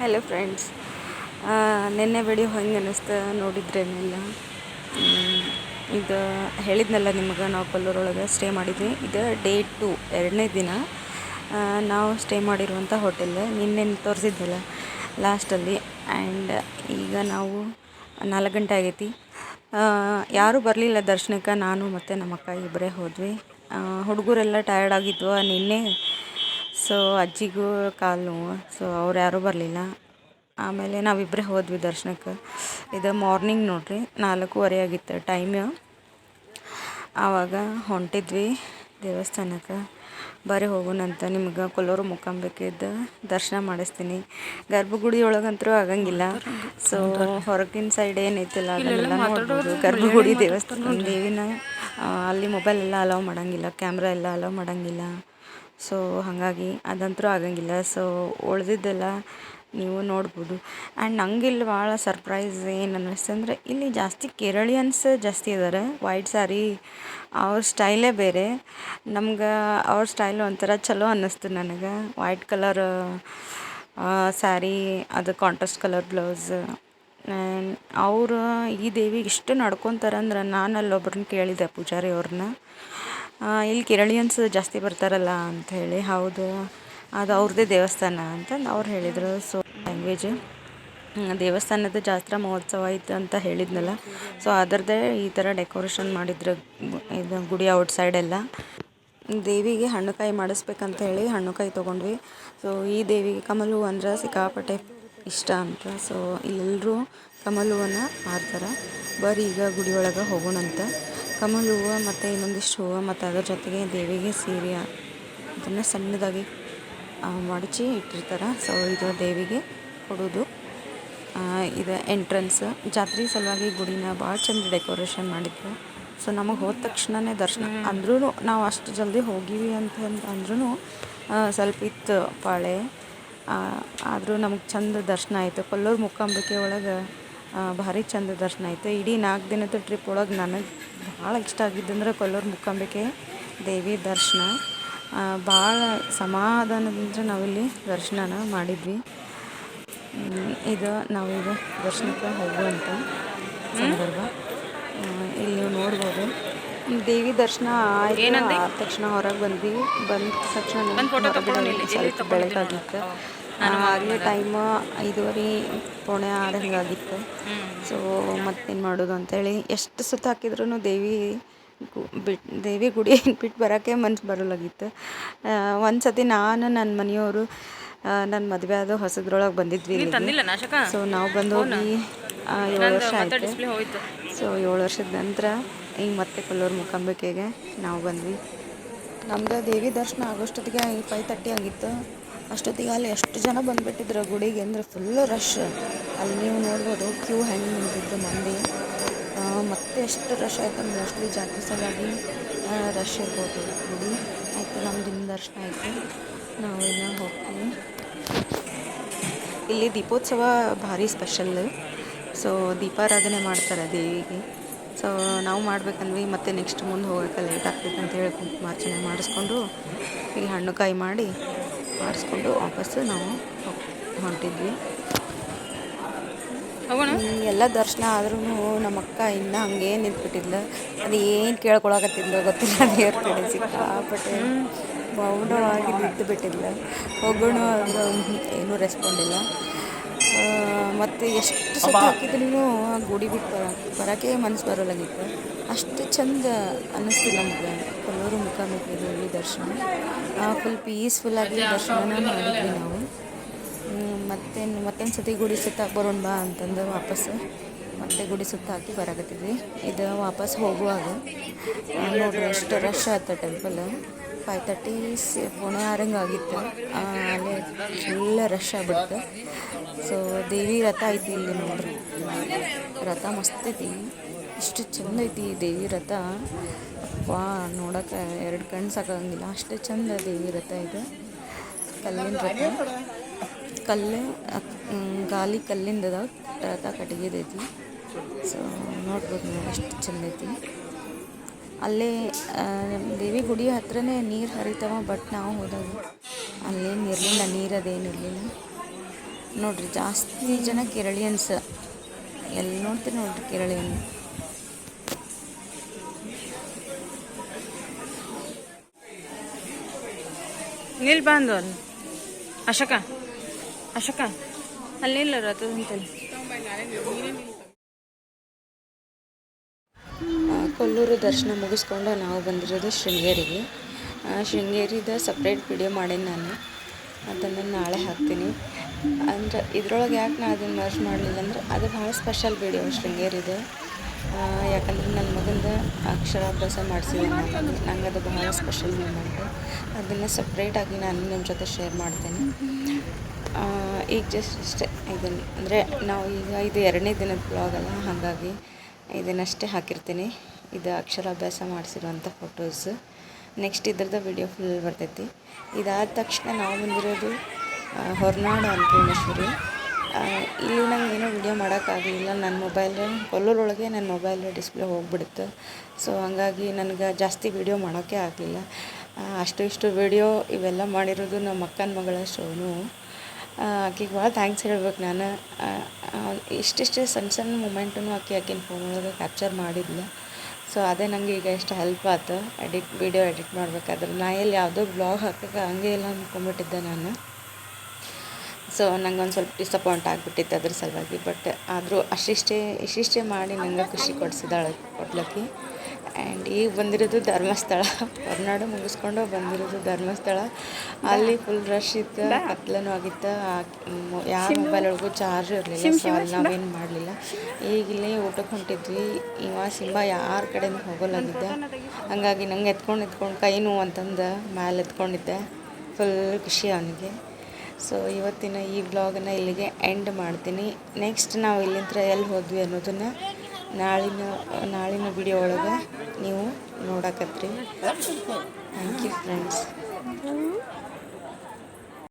Hello friends ನಿನ್ನೆ video ಹೆಂಗೆ ಅನ್ನಿಸ್ತು ನೋಡಿದ್ರೇನಿಲ್ಲ ಇದು ಹೇಳಿದ್ನಲ್ಲ ನಿಮ್ಗೆ, ನಾವು ಕೊಲ್ಲೂರೊಳಗೆ ಸ್ಟೇ ಮಾಡಿದ್ವಿ. ಇದು ಡೇ ಟು ಎರಡನೇ ದಿನ ನಾವು ಸ್ಟೇ ಮಾಡಿರುವಂಥ ಹೋಟೆಲ್ ನಿನ್ನೆ ತೋರಿಸಿದ್ದಲ್ಲ ಲಾಸ್ಟಲ್ಲಿ ಆ್ಯಂಡ್ ಈಗ ನಾವು ನಾಲ್ಕು ಗಂಟೆ ಆಗೈತಿ. ಯಾರೂ ಬರಲಿಲ್ಲ ದರ್ಶನಕ್ಕೆ, ನಾನು ಮತ್ತು ನಮ್ಮ ಅಕ್ಕ ಇಬ್ಬರೇ ಹೋದ್ವಿ ಹುಡುಗರೆಲ್ಲ ಟಯರ್ಡ್ ಆಗಿದ್ವು. ನಿನ್ನೆ ಸೊ ಅಜ್ಜಿಗೂ ಕಾಲು ನೋವು. ಸೊ ಅವ್ರು ಯಾರೂ ಬರಲಿಲ್ಲ. ಆಮೇಲೆ ನಾವಿಬ್ಬರೇ ಹೋದ್ವಿ ದರ್ಶನಕ್ಕೆ. ಇದು ಮಾರ್ನಿಂಗ್ ನೋಡ್ರಿ ನಾಲ್ಕೂವರೆ ಆಗಿತ್ತು ಟೈಮ್ ಆವಾಗ ಹೊಂಟಿದ್ವಿ ದೇವಸ್ಥಾನಕ್ಕೆ. ಬರೀ ಹೋಗೋಣಂತ ನಿಮ್ಗೆ ಕೊಲ್ಲೂರು ಮುಕ್ಕಂಬೇಕಿದ್ದ ದರ್ಶನ ಮಾಡಿಸ್ತೀನಿ. ಗರ್ಭಗುಡಿ ಒಳಗಂತೂ ಆಗಂಗಿಲ್ಲ. ಸೊ ಹೊರಗಿನ ಸೈಡ್ ಏನೈತಿಲ್ಲ ಅದನ್ನೆಲ್ಲ ನೋಡ್ಬೋದು. ಗರ್ಭಗುಡಿ ದೇವಸ್ಥಾನ ದೇವಿನ ಅಲ್ಲಿ ಮೊಬೈಲ್ ಎಲ್ಲ ಅಲೌ ಮಾಡಂಗಿಲ್ಲ ಕ್ಯಾಮ್ರಾ ಎಲ್ಲ ಅಲೌ ಮಾಡಂಗಿಲ್ಲ. ಸೊ ಹಾಗಾಗಿ ಅದಂತೂ ಆಗಂಗಿಲ್ಲ. ಸೊ ಉಳ್ದಿದ್ದೆಲ್ಲ ನೀವು ನೋಡ್ಬೋದು. ಆ್ಯಂಡ್ ನಂಗೆ ಇಲ್ಲಿ ಭಾಳ ಸರ್ಪ್ರೈಸ್ ಏನು ಅನ್ನಿಸ್ತು ಅಂದರೆ, ಇಲ್ಲಿ ಜಾಸ್ತಿ ಕೇರಳಿಯನ್ಸ್ ಜಾಸ್ತಿ ಇದ್ದಾರೆ ವೈಟ್ ಸ್ಯಾರಿ ಅವ್ರ ಸ್ಟೈಲೇ ಬೇರೆ. ನಮ್ಗೆ ಅವ್ರ ಸ್ಟೈಲ್ ಒಂಥರ ಚಲೋ ಅನ್ನಿಸ್ತು ನನಗೆ. ವೈಟ್ ಕಲರ್ ಸ್ಯಾರಿ ಅದು ಕಾಂಟ್ರಾಸ್ಟ್ ಕಲರ್ ಬ್ಲೌಸ್ ಅವರು ಈ ದೇವಿಗೆ ಇಷ್ಟು ನಡ್ಕೊತಾರೆ ಅಂದ್ರೆ ನಾನು ಅಲ್ಲೊಬ್ರನ್ನ ಕೇಳಿದೆ ಪೂಜಾರಿ ಅವ್ರನ್ನ. ಇಲ್ಲಿ ಕೇರಳಿಯನ್ಸ್ ಜಾಸ್ತಿ ಬರ್ತಾರಲ್ಲ ಅಂತ ಹೇಳಿ, ಹೌದು. ಅದು ಅವ್ರದ್ದೇ ದೇವಸ್ಥಾನ ಅಂತಂದು ಅವ್ರು ಹೇಳಿದರು. ಸೊ ಲ್ಯಾಂಗ್ವೇಜ್ ದೇವಸ್ಥಾನದ ಜಾತ್ರಾ ಮಹೋತ್ಸವ ಇತ್ತು ಅಂತ ಹೇಳಿದ್ನಲ್ಲ. ಸೊ ಅದರದ್ದೇ ಈ ಥರ ಡೆಕೋರೇಷನ್ ಮಾಡಿದ್ರು, ಇದು ಗುಡಿ ಔಟ್ಸೈಡ್ ಎಲ್ಲ. ದೇವಿಗೆ ಹಣ್ಣುಕಾಯಿ ಮಾಡಿಸ್ಬೇಕಂತ ಹೇಳಿ ಹಣ್ಣುಕಾಯಿ ತೊಗೊಂಡ್ವಿ. ಸೊ ಈ ದೇವಿಗೆ ಕಮಲ್ ಹೂವು ಅಂದ್ರೆ ಸಿಕ್ಕಾಪಟ್ಟೆ ಇಷ್ಟ ಅಂತ. ಸೊ ಇಲ್ಲೆಲ್ಲರೂ ಕಮಲ್ ಹೂವನ್ನು ಮಾರ್ತಾರೆ ಬರೀ ಈಗ ಗುಡಿ ಒಳಗೆ ಹೋಗೋಣಂತ. ಕಮಲ ಹೂವು ಮತ್ತು ಇನ್ನೊಂದಿಷ್ಟು ಹೂವು ಮತ್ತು ಅದ್ರ ಜೊತೆಗೆ ದೇವಿಗೆ ಸೀರೆ ಅದನ್ನು ಸಣ್ಣದಾಗಿ ಮಡಚಿ ಇಟ್ಟಿರ್ತಾರೆ? ಸೊ ಇದು ದೇವಿಗೆ ಕೊಡೋದು. ಇದು ಎಂಟ್ರೆನ್ಸ್ ಜಾತ್ರೆ ಸಲುವಾಗಿ ಗುಡಿನ ಭಾಳ ಚಂದ ಡೆಕೋರೇಷನ್ ಮಾಡಿದ್ರು. ಸೊ ನಮಗೆ ಹೋದ ತಕ್ಷಣವೇ ದರ್ಶನ. ಅಂದ್ರೂ ನಾವು ಅಷ್ಟು ಜಲ್ದಿ ಹೋಗಿವಿ ಅಂತ ಅಂದ್ರೂ ಸ್ವಲ್ಪ ಇತ್ತು ಪಾಳೆ. ಆದರೂ ನಮಗೆ ಚಂದ ದರ್ಶನ ಆಯಿತು. ಕೊಲ್ಲೂರು ಮುಕ್ಕಾಂಬಿಕೆ ಒಳಗೆ ಭಾರಿ ಚಂದ ದರ್ಶನ ಆಯಿತು. ಇಡೀ ನಾಲ್ಕು ದಿನದ ಟ್ರಿಪ್ ಒಳಗೆ ನನಗೆ ಭಾಳ ಇಷ್ಟ ಆಗಿದ್ದಂದ್ರೆ ಕೊಲ್ಲೂರು ಮುಕ್ಕಾಂಬಿಕೆ ದೇವಿ ದರ್ಶನ. ಭಾಳ ಸಮಾಧಾನದಿಂದ ನಾವಿಲ್ಲಿ ದರ್ಶನನ ಮಾಡಿದ್ವಿ. ಇದು ನಾವೀಗ ದರ್ಶನಕ್ಕೆ ಹೋಗುವಂಥ ಸಂದರ್ಭ. ಇಲ್ಲಿ ನೀವು ನೋಡ್ಬೋದು. ದೇವಿ ದರ್ಶನ ಆಯ್ತು. ಆದ ತಕ್ಷಣ ಹೊರಗೆ ಬಂದ್ವಿ. ಬಂದ ತಕ್ಷಣ ಬೆಳಕಾಗಿತ್ತು. ಆಗಲೇ ಟೈಮ್ ಐದುವರೆ ಪೋಣೆ ಆರು ಹಿಂಗಾಗಿತ್ತು. ಸೊ ಮತ್ತೇನು ಮಾಡೋದು ಅಂತೇಳಿ ಎಷ್ಟು ಸುತ್ತ ಹಾಕಿದ್ರು ದೇವಿ ಗು- ಬಿಟ್ ದೇವಿ ಗುಡಿ ಬಿಟ್ಟು ಬರೋಕ್ಕೆ ಮನ್ಸು ಬರಲಾಗಿತ್ತು. ಒಂದು ಸತಿ ನಾನು ನನ್ನ ಮನೆಯವರು ನನ್ನ ಮದುವೆ ಆದ ಹೊಸದ್ರೊಳಗೆ ಬಂದಿದ್ವಿ. ಸೊ ನಾವು ಬಂದು ಹೋಗಿ ಏಳು ವರ್ಷ ಆಯಿತು. ಸೊ ಏಳು ವರ್ಷದ ನಂತರ ಈಗ ಮತ್ತೆ ಕೊಲ್ಲೂರು ಮುಖಾಂಬಿಕೆಗೆ ನಾವು ಬಂದ್ವಿ. ನಮ್ದು ದೇವಿ ದರ್ಶನ ಆಗೋಷ್ಟೊತ್ತಿಗೆ ಫೈವ್ ತರ್ಟಿ ಆಗಿತ್ತು. ಅಷ್ಟೊತ್ತಿಗೆ ಅಲ್ಲಿ ಎಷ್ಟು ಜನ ಬಂದುಬಿಟ್ಟಿದ್ರು ಗುಡಿಗೆ ಅಂದರೆ ಫುಲ್ಲು ರಶ್ ಅಲ್ಲಿ ನೀವು ನೋಡ್ಬೋದು ಕ್ಯೂ ಹೆಂಗೆ ನಿಂತಿದ್ರು ಮಂದಿ. ಮತ್ತೆ ಎಷ್ಟು ರಶ್ ಆಯಿತು ಮೋಸ್ಟ್ಲಿ ಜಾತ್ರೆ ಸಲುವಾಗಿ ರಶ್ ಇರ್ಬೋದು ಗುಡಿ. ಆಯಿತು ಇನ್ನು ದರ್ಶನ ಆಯಿತು. ನಾವು ಇನ್ನೂ ಹೋಗ್ತೀವಿ. ಇಲ್ಲಿ ದೀಪೋತ್ಸವ ಭಾರಿ ಸ್ಪೆಷಲ್ ಸೊ ದೀಪಾರಾಧನೆ ಮಾಡ್ತಾರೆ ದೇವಿಗೆ. ಸೊ ನಾವು ಮಾಡ್ಬೇಕಂದ್ವಿ, ಮತ್ತೆ ನೆಕ್ಸ್ಟ್ ಮುಂದೆ ಹೋಗೋಕೆ ಲೇಟ್ ಆಗ್ತೈತೆ ಅಂತ ಹೇಳಿ ಕುಂಕುಮಾರ್ಚನೆ ಮಾಡಿಸ್ಕೊಂಡು ಈಗ ಹಣ್ಣು ಕಾಯಿ ಮಾಡಿ ಮಾಡಿಸ್ಕೊಂಡು ವಾಪಸ್ಸು ನಾವು ಹೊಂಟಿದ್ವಿ. ಎಲ್ಲ ದರ್ಶನ ಆದ್ರೂ ನಮ್ಮ ಅಕ್ಕ ಇನ್ನೂ ಹಂಗೆ ನಿಂತ್ಬಿಟ್ಟಿದ್ಲು. ಅದು ಏನು ಕೇಳ್ಕೊಳಕತ್ತಿದ್ಲು ಗೊತ್ತಿಲ್ಲ. ದೇವ್ರ ಕಡೆ ಸಿಕ್ಕಾಪಟ್ಟೆ ಮೌನವಾಗಿ ನಿಂತು ಬಿಟ್ಟಿದ್ಲು ಹೋಗೋಣ ಅಂದ್ರೆ ಏನೂ ರೆಸ್ಪಾಂಡ್ ಇಲ್ಲ. ಮತ್ತು ಎಷ್ಟು ಸುತ್ತ ಹಾಕಿದ್ರೂ ಗುಡಿ ಬಿಟ್ಟು ಬರೋಕೆ ಬರೋಕ್ಕೆ ಮನಸ್ಸು ಬರೋಲ್ಲಾಗಿತ್ತು ಅಷ್ಟು ಚಂದ ಅನ್ನಿಸ್ತು ನಮ್ಗೆ. ಕೊಲ್ಲೂರು ಮುಖಾಮುಖಿ ದೇವಿ ದರ್ಶನ. ಫುಲ್ ಪೀಸ್ಫುಲ್ಲಾಗಿ ದರ್ಶನ ಮಾಡಿದ್ವಿ ನಾವು. ಮತ್ತೇನು ಮತ್ತೊಂದು ಸತಿ ಗುಡಿ ಸುತ್ತ ಬರೋಣ ಬಾ ಅಂತಂದು ವಾಪಸ್ಸು ಮತ್ತೆ ಗುಡಿ ಸುತ್ತ ಹಾಕಿ ಬರಾಕತ್ತಿದ್ವಿ. ಇದು ವಾಪಸ್ ಹೋಗುವಾಗ. ನೋಡ್ರಿ ಎಷ್ಟು ರಶ್ ಆಯ್ತು ಟೆಂಪಲ್ ಫೈವ್ ತರ್ಟಿ ಪುಣೆ ಆರಂಗೆ ಆಗಿತ್ತು. ಅಲ್ಲೇ ಫುಲ್ ರಶ್ ಆಗ್ಬಿಡ್ತು. ಸೊ ದೇವಿ ರಥ ಐತಿ ಇಲ್ಲಿ ನೋಡ್ರಿ. ರಥ ಮಸ್ತ್ ಐತಿ. ಇಷ್ಟು ಚಂದ ಐತಿ ದೇವಿ ರಥ. ವಾ ನೋಡೋಕೆ ಎರಡು ಕಣ್ಣು ಸಾಕಾಗಂಗಿಲ್ಲ. ಅಷ್ಟು ಚಂದ ದೇವಿ ರಥ ಇದು. ಕಲ್ಲಿನ ರಥ. ಕಲ್ಲು ಗಾಲಿ ಕಲ್ಲಿಂದ ರಥ ಕಟ್ಟಿಗೆದೈತಿ ಸೊ ನೋಡ್ಬೋದು ನೀವು ಅಷ್ಟು ಚಂದ ಐತಿ. ಅಲ್ಲೇ ದೇವಿ ಗುಡಿ ಹತ್ರನೇ ನೀರು ಹರಿತಾವ ಬಟ್ ನಾವು ಹೋದಾಗ ಅಲ್ಲೇನು ಇರಲಿಲ್ಲ ನೀರು ಅದೇನು ಇರಲಿಲ್ಲ. ನೋಡ್ರಿ, ಜಾಸ್ತಿ ಜನ ಕೇರಳಿಯನ್ಸ್. ಎಲ್ಲಿ ನೋಡ್ತೀರಿ ನೋಡ್ರಿ ಕೇರಳಿಯನ್. ನಿಲ್ ಬಂದು ಅಲ್ಲಿ. ಅಶೋಕ. ಅಶೋಕ. ಅಲ್ಲಿ ನಿಲ್ಲ ಅದು ಕೊಲ್ಲೂರು ದರ್ಶನ ಮುಗಿಸ್ಕೊಂಡು ನಾವು ಬಂದಿರೋದು ಶೃಂಗೇರಿಗೆ. ಶೃಂಗೇರಿದ ಸಪ್ರೇಟ್ ವಿಡಿಯೋ ಮಾಡೀನಿ ನಾನು. ಅದನ್ನು ನಾಳೆ ಹಾಕ್ತೀನಿ. ಅಂದ್ರೆ ಇದ್ರೊಳಗೆ ಯಾಕೆ ನಾ ಅದನ್ನು ಮರ್ಜ್ ಮಾಡಲಿಲ್ಲ ಅಂದ್ರೆ ಅದು ಭಾಳ ಸ್ಪೆಷಲ್ ವಿಡಿಯೋ ಶೃಂಗೇರಿದು. ಯಾಕಂದ್ರೆ ನನ್ನ ಮಗಂದು ಅಕ್ಷರಾಭ್ಯಾಸ ಮಾಡಿಸಿದೆ ನಾನು ನಂಗೆ ಅದು ಬಹಳ ಸ್ಪೆಷಲ್ ಮೂಮೆಂಟು ಅದನ್ನು ಸಪ್ರೇಟಾಗಿ ನಾನು ನಿಮ್ಮ ಜೊತೆ ಶೇರ್ ಮಾಡ್ತೀನಿ. ಈಗ ಜಸ್ಟ್ ಇದನ್ನು ಅಂದರೆ ನಾವು ಈಗ ಇದು ಎರಡನೇ ದಿನದ ಬ್ಲಾಗಲ್ಲ ಹಾಗಾಗಿ ಇದನ್ನಷ್ಟೇ ಹಾಕಿರ್ತೀನಿ. ಇದು ಅಕ್ಷರಾಭ್ಯಾಸ ಮಾಡಿಸಿರುವಂಥ ಫೋಟೋಸ್ ನೆಕ್ಸ್ಟ್ ಇದ್ರದ್ದು ವಿಡಿಯೋ ಫುಲ್ ಬರ್ತೈತಿ. ಇದಾದ ತಕ್ಷಣ ನಾವು ಬಂದಿರೋದು ಹೊರನಾಡು ಅನ್ನಪೂರ್ಣೇಶ್ವರಿ ಇಲ್ಲಿ ನಂಗೆ ಏನೋ ವಿಡಿಯೋ ಮಾಡೋಕ್ಕಾಗಲಿಲ್ಲ. ನನ್ನ ಮೊಬೈಲ್ ಕೊಲ್ಲೂರೊಳಗೆ ನನ್ನ ಮೊಬೈಲ್ ಡಿಸ್ಪ್ಲೇ ಹೋಗ್ಬಿಡುತ್ತೆ. ಸೊ ಹಂಗಾಗಿ ನನಗೆ ಜಾಸ್ತಿ ವಿಡಿಯೋ ಮಾಡೋಕ್ಕೆ ಆಗಲಿಲ್ಲ. ಅಷ್ಟು ಇಷ್ಟು ವಿಡಿಯೋ ಇವೆಲ್ಲ ಮಾಡಿರೋದು ನಮ್ಮ ಅಕ್ಕನ ಮಗಳ ಶೋನು ಆಕೆಗೆ ಭಾಳ ಥ್ಯಾಂಕ್ಸ್ ಹೇಳ್ಬೇಕು ನಾನು. ಇಷ್ಟಿಷ್ಟೇ ಸಣ್ಣ ಸಣ್ಣ ಮೂಮೆಂಟನ್ನು ಆಕೆ ಆಕಿನ ಫೋನ್ ಒಳಗೆ ಕ್ಯಾಪ್ಚರ್ ಮಾಡಿದ್ಲು. ಸೊ ಅದೇ ನನಗೆ ಈಗ ಎಷ್ಟು ಹೆಲ್ಪ್ ಆಯ್ತು ಎಡಿಟ್ ವಿಡಿಯೋ ಎಡಿಟ್ ಮಾಡಬೇಕಾದ್ರೆ ನಾ ಎಲ್ಲಿ ಯಾವುದೋ ಬ್ಲಾಗ್ ಹಾಕಕ್ಕೆ ಹಂಗೆ ಇಲ್ಲ ಅಂದ್ಕೊಂಬಿಟ್ಟಿದ್ದೆ ನಾನು. ಸೊ ನಂಗೆ ಒಂದು ಸ್ವಲ್ಪ ಡಿಸಪಾಯಿಂಟ್ ಆಗಿಬಿಟ್ಟಿತ್ತು ಅದ್ರ ಸಲುವಾಗಿ ಬಟ್ ಆದರೂ ಅಷ್ಟಿಷ್ಟೇ ಇಷ್ಟಿಷ್ಟೇ ಮಾಡಿ ನನಗೆ ಖುಷಿ ಕೊಡಿಸಿದಾಳೆ ಕೊಡ್ಲಕ್ಕಿ ಆ್ಯಂಡ್ ಈಗ ಬಂದಿರೋದು ಧರ್ಮಸ್ಥಳ. ಹೊರನಾಡು ಮುಗಿಸ್ಕೊಂಡು ಬಂದಿರೋದು ಧರ್ಮಸ್ಥಳ. ಅಲ್ಲಿ ಫುಲ್ ರಶ್ ಇತ್ತು ಕತ್ಲನೂ ಆಗಿತ್ತು. ಯಾವ ಮೊಬೈಲ್ ಒಳಗೂ ಚಾರ್ಜ್ ಇರಲಿಲ್ಲ ಸೊ ಅಲ್ಲಿ ನಾವೇನು ಮಾಡಲಿಲ್ಲ. ಈಗ ಇಲ್ಲಿ ಊಟಕ್ಕೆ ಹೊಂಟಿದ್ವಿ. ಇವ ಸಿಂಬ ಯಾರ ಕಡೆನೂ ಹೋಗಲಾಗಿದ್ದೆ. ಹಂಗಾಗಿ ನಂಗೆ ಎತ್ಕೊಂಡು ಎತ್ಕೊಂಡು ಕೈ ನೋವು ಅಂತಂದು ಮ್ಯಾಲೆ ಎತ್ಕೊಂಡಿದ್ದೆ. ಫುಲ್ ಖುಷಿ ಅವನಿಗೆ. ಸೊ ಇವತ್ತಿನ ಈ ವ್ಲಾಗನ್ನು ಇಲ್ಲಿಗೆ ಎಂಡ್ ಮಾಡ್ತೀನಿ. ನೆಕ್ಸ್ಟ್ ನಾವು ಇಲ್ಲಿಂದ ಎಲ್ಲಿ ಹೋದ್ವಿ ಅನ್ನೋದನ್ನು ನಾಳಿನ ನಾಳಿನ ವಿಡಿಯೋ ಒಳಗೆ ನೀವು ನೋಡಕತ್ರಿ. Thank you friends